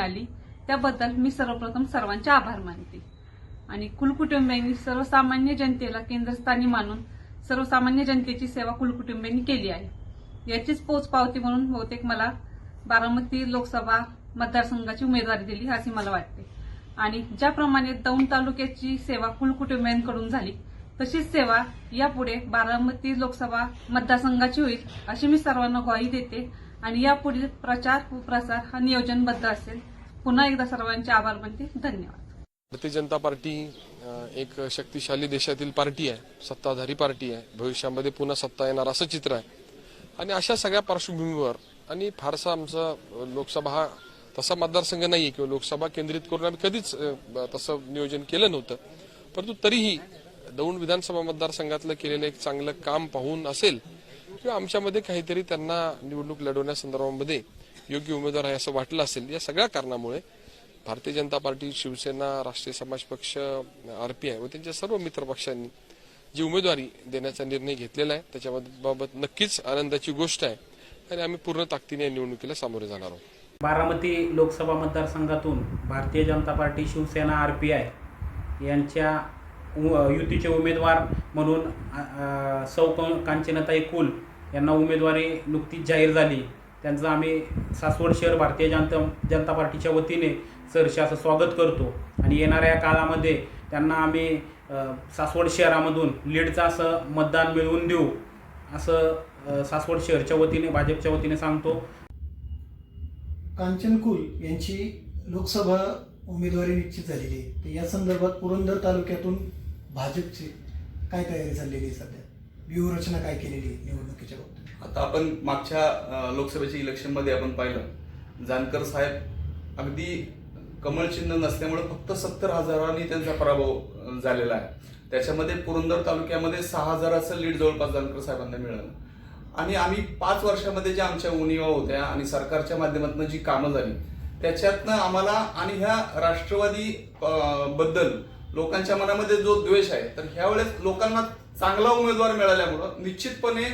मिळाली. त्याबद्दल मी सर्वप्रथम सर्वांचे आभार मानते. आणि कुलकुटुंबियांनी सर्वसामान्य जनतेला केंद्रस्थानी मानून सर्वसामान्य जनतेची सेवा कुलकुटुंबियांनी केली आहे. याचीच पोचपावती म्हणून बहुतेक मला बारामती लोकसभा मतदारसंघाची उमेदवारी दिली असे मला वाटते. आणि ज्याप्रमाणे दौंड तालुक्याची सेवा कुलकुटुंबियांकडून झाली तशीच सेवा यापुढे बारामती लोकसभा मतदारसंघाची होईल अशी मी सर्वांना ग्वाही देते. आणि यापुढील प्रचार व प्रसार हा नियोजनबद्ध असेल. पुन्हा एकदा सर्वांचे आभार मानते. धन्यवाद. भारतीय जनता पार्टी एक शक्तिशाली देशातील पार्टी आहे सत्ताधारी पार्टी आहे. भविष्यामध्ये पुन्हा सत्ता येणार असं चित्र आहे. आणि अशा सगळ्या पार्श्वभूमीवर आणि फारसा आमचा लोकसभा हा तसा मतदारसंघ नाही किंवा लोकसभा केंद्रित करून आम्ही कधीच तसं नियोजन केलं नव्हतं. परंतु तरीही दौंड विधानसभा मतदारसंघातलं केलेलं एक चांगलं काम पाहून असेल किंवा आमच्यामध्ये काहीतरी त्यांना निवडणूक लढवण्यासंदर्भामध्ये योग्य उमेदवार आहे असं वाटलं असेल या सगळ्या कारणामुळे भारतीय जनता पार्टी शिवसेना राष्ट्रीय समाज पक्ष आरपीआय व त्यांच्या सर्व मित्र पक्षांनी जी उमेदवारी देण्याचा निर्णय घेतलेला आहे त्याच्याबाबत नक्कीच आनंदाची गोष्ट आहे आणि आम्ही पूर्ण ताकदीने या निवडणुकीला सामोरे जाणार आहोत. बारामती लोकसभा मतदारसंघातून Bharatiya Janata party Shivsena R P I यांच्या युतीचे उमेदवार म्हणून सौ कांचनताई कुल यांना उमेदवारी नुकतीच जाहीर झाली. त्यांचं आम्ही सासवड शहर भारतीय जनता जनता पार्टीच्या वतीने सरसे असं स्वागत करतो. आणि येणाऱ्या काळामध्ये त्यांना आम्ही सासवड शहरामधून लीडचं असं मतदान मिळवून देऊ असं सासवड शहरच्या वतीने भाजपच्या वतीने सांगतो. कांचन कुल यांची लोकसभा उमेदवारी निश्चित झालेली आहे. तर या संदर्भात पुरंदर तालुक्यातून भाजपची काय तयारी चाललेली आहे सध्या? व्यूहरचना काय केलेली आहे निवडणुकीच्या बाबतीत? आता आपण मागच्या लोकसभेच्या इलेक्शनमध्ये आपण पाहिलं. जानकर साहेब अगदी कमळ चिन्ह नसल्यामुळे फक्त सत्तर हजारांनी त्यांचा पराभव झालेला आहे. त्याच्यामध्ये पुरंदर तालुक्यामध्ये सहा हजाराचं लीड जवळपास जानकर साहेबांना मिळालं. आणि आम्ही पाच वर्षामध्ये ज्या आमच्या उणीवा होत्या आणि सरकारच्या माध्यमातून जी कामं झाली त्याच्यातनं आम्हाला आणि ह्या राष्ट्रवादी बद्दल लोकांच्या मनामध्ये जो द्वेष आहे तर ह्यावेळेस लोकांना चांगला उमेदवार मिळाल्यामुळं निश्चितपणे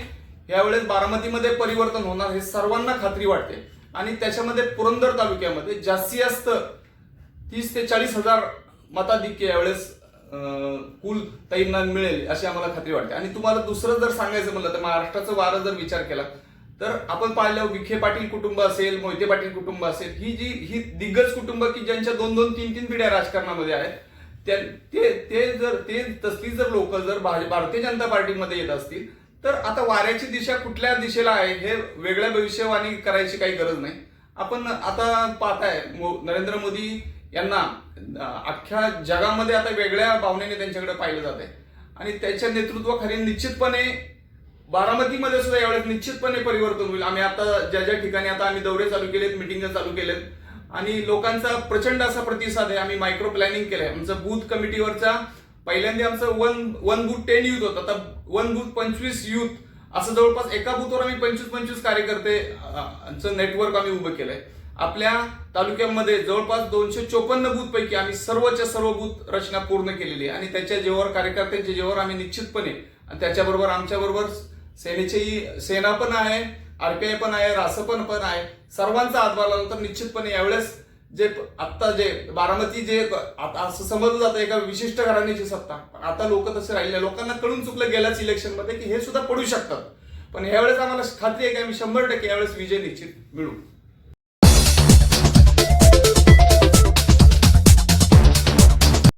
यावेळेस बारामतीमध्ये परिवर्तन होणार हे सर्वांना खात्री वाटते. आणि त्याच्यामध्ये पुरंदर तालुक्यामध्ये जास्तीत जास्त तीस ते चाळीस हजार मताधिक्य यावेळेस कुल ताईंना मिळेल अशी आम्हाला खात्री वाटते. आणि तुम्हाला दुसरं जर सांगायचं म्हणलं तर महाराष्ट्राचं वारं जर विचार केला तर आपण पाहिलं विखे पाटील कुटुंब असेल मोहिते पाटील कुटुंब असेल ही जी ही दिग्गज कुटुंब की ज्यांच्या दोन दोन तीन तीन पिढ्या राजकारणामध्ये आहेत ते ते जर ते तसली जर लोक जर भारतीय जनता पार्टीमध्ये येत असतील तर आता वाऱ्याची दिशा कुठल्या दिशेला आहे हे वेगळ्या भविष्यवाणी करायची काही गरज नाही. आपण आता पाहताय नरेंद्र मोदी यांना अख्ख्या जगामध्ये आता वेगळ्या भावनेने त्यांच्याकडे पाहिलं जात आहे. आणि त्याच्या नेतृत्वाखाली निश्चितपणे बारामतीमध्ये सुद्धा यावेळेस निश्चितपणे परिवर्तन होईल. आम्ही आता ज्या ज्या ठिकाणी आता आम्ही दौरे चालू केलेत मिटिंग चालू केलेत आणि लोकांचा प्रचंड असा प्रतिसाद आहे. आम्ही मायक्रो प्लॅनिंग केलंय. आमचं बूथ कमिटीवरचा पहिल्यांदा आमचं one one booth ten youth होतं. आता वन बूथ पंचवीस युथ असं जवळपास एका बूथवर आम्ही पंचवीस पंचवीस कार्यकर्ते नेटवर्क आम्ही उभं केलंय. आपल्या तालुक्यामध्ये जवळपास दोनशे चोपन्न बूथ पैकी आम्ही सर्वच्या सर्व बूथ रचना पूर्ण केलेली आहे. आणि त्याच्या जेव्हा कार्यकर्त्यांच्या जेव्हा आम्ही निश्चितपणे आणि त्याच्याबरोबर आमच्याबरोबर सेनेचेही सेना पण आहे. आरपीआय पण आहे रासप पण पण आहे. सर्वांचा हातभार लागला तर निश्चितपणे यावेळेस जे आत्ता जे बारामती जे आता असं समजलं जातं एका विशिष्ट घराण्याची सत्ता. पण आता लोक तसे राहिले लोकांना कळून चुकलं गेल्याच इलेक्शनमध्ये की हे सुद्धा पडू शकतात. पण यावेळेस आम्हाला खात्री आहे की आम्ही शंभर टक्के यावेळेस विजय निश्चित मिळू.